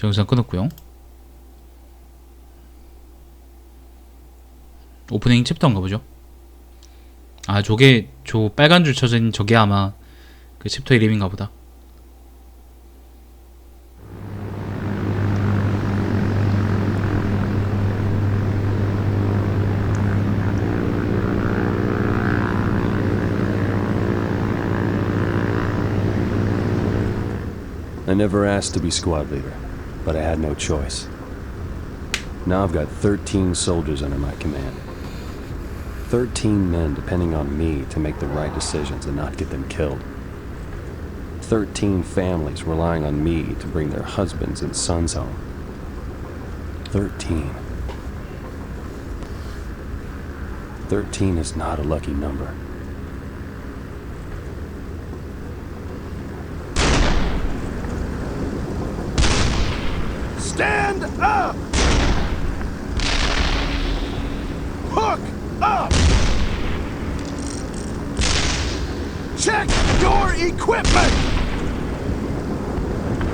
저 영상 끊었고요. 오프닝 챕터인가 보죠. 아, 저게 저 빨간 줄 쳐진 저게 아마 그 챕터 이름인가 보다. I never asked to be squad leader, but I had no choice. Now I've got 13 soldiers under my command. 13 men depending on me to make the right decisions and not get them killed. 13 families relying on me to bring their husbands and sons home. 13. 13 is not a lucky number. Stand up! Hook up! Check your equipment!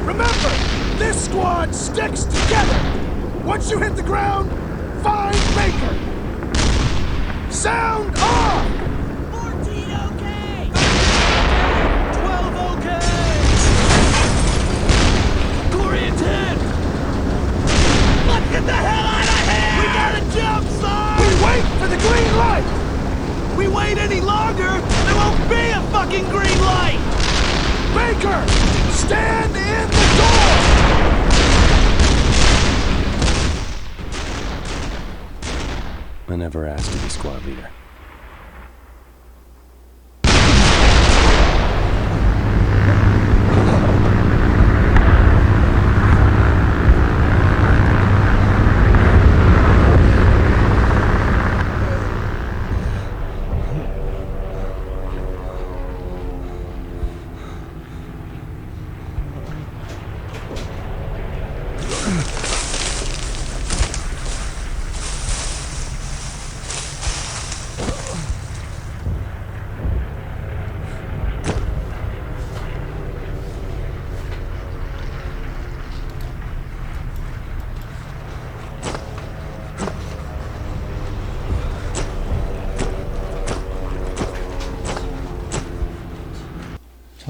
Remember, this squad sticks together! Once you hit the ground, find Baker! Sound off! 14 okay! 12 okay! Corey and 10! Let's get the hell out of here! We gotta jump, son! We wait for the green light! We wait any longer, there won't be a fucking green light! Baker, stand in the door! I never asked to be squad leader.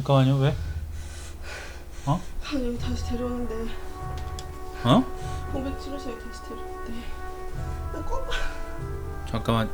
잠깐만요, 왜? 아 여기 다시 데려오는데 어? 공백 여기 다시 데려오는데 나 꼭. 잠깐만.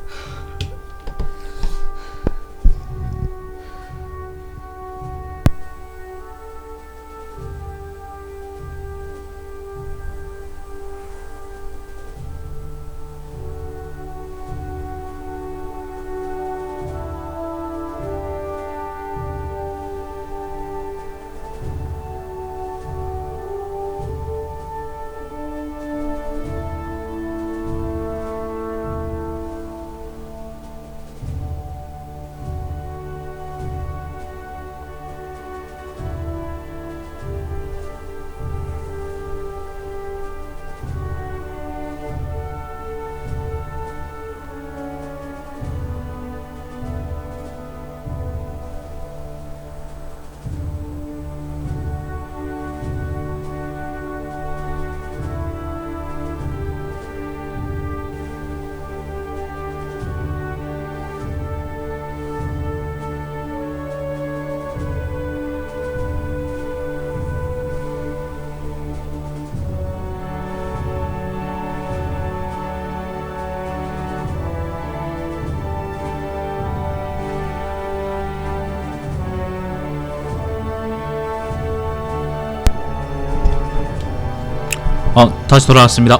어, 다시 돌아왔습니다.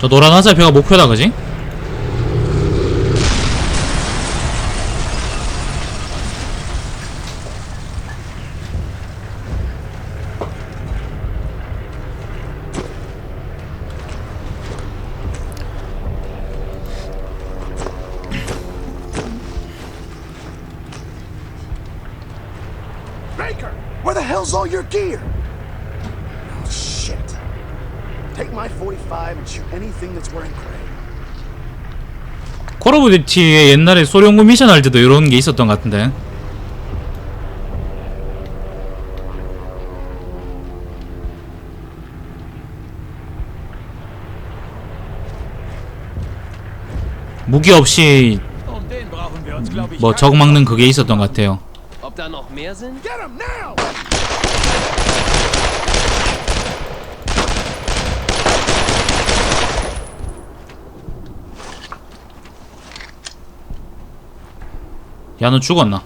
저 노란 화살 표가 목표다, 그지? Take my 45 and shoot anything that's wearing gray. 콜오브듀티에 옛날에 소련군 미션 할 때도 이런 게 있었던 것 같은데. 무기 없이 뭐 적막는 그게 있었던 것 같아요. 야 너 죽었나?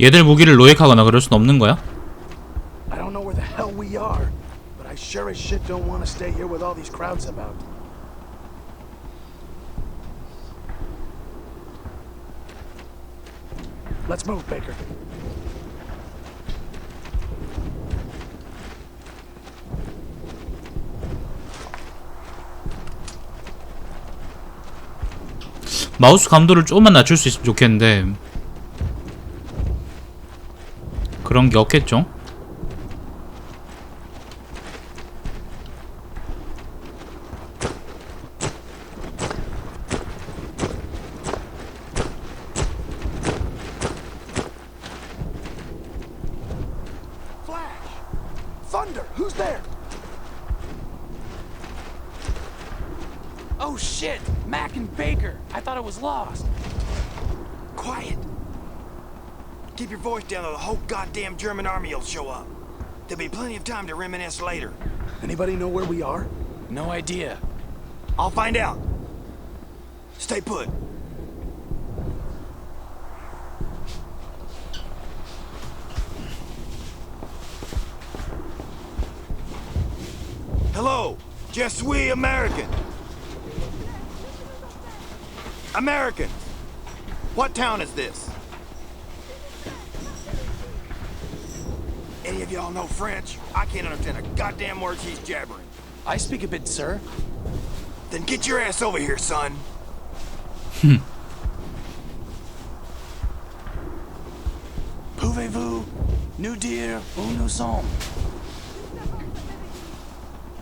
얘들 무기를 노획하거나 그럴 순 없는 거야? sure as shit don't want to stay here with all these crowds about. Let's move, Baker. 마우스 감도를 조금만 낮출 수 있으면 좋겠는데 그런 게 없겠죠? Thunder! Who's? Oh shit! Mac and Baker! I thought it was lost. Quiet. Keep your voice down or the whole goddamn German army will show up. There'll be plenty of time to reminisce later. Anybody know where we are? No idea. I'll find out. Stay put. Hello, just we American. American. What town is this? Any of y'all know French? I can't understand a goddamn word she's jabbering. I speak a bit, sir. Then get your ass over here, son. Hmm. Pouvez-vous nous dire où nous sommes?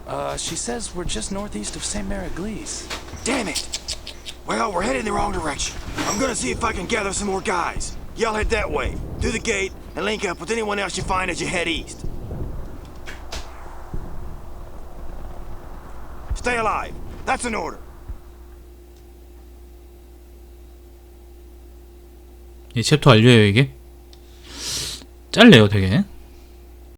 Uh, she says we're just northeast of St. Mary-Église. Damn it! Well, we're heading the wrong direction. I'm gonna see if I can gather some more guys. Y'all head that way, through the gate, and link up with anyone else you find as you head east. Stay alive. That's an order. 이 챕터 완료예요 이게? 짧네요 되게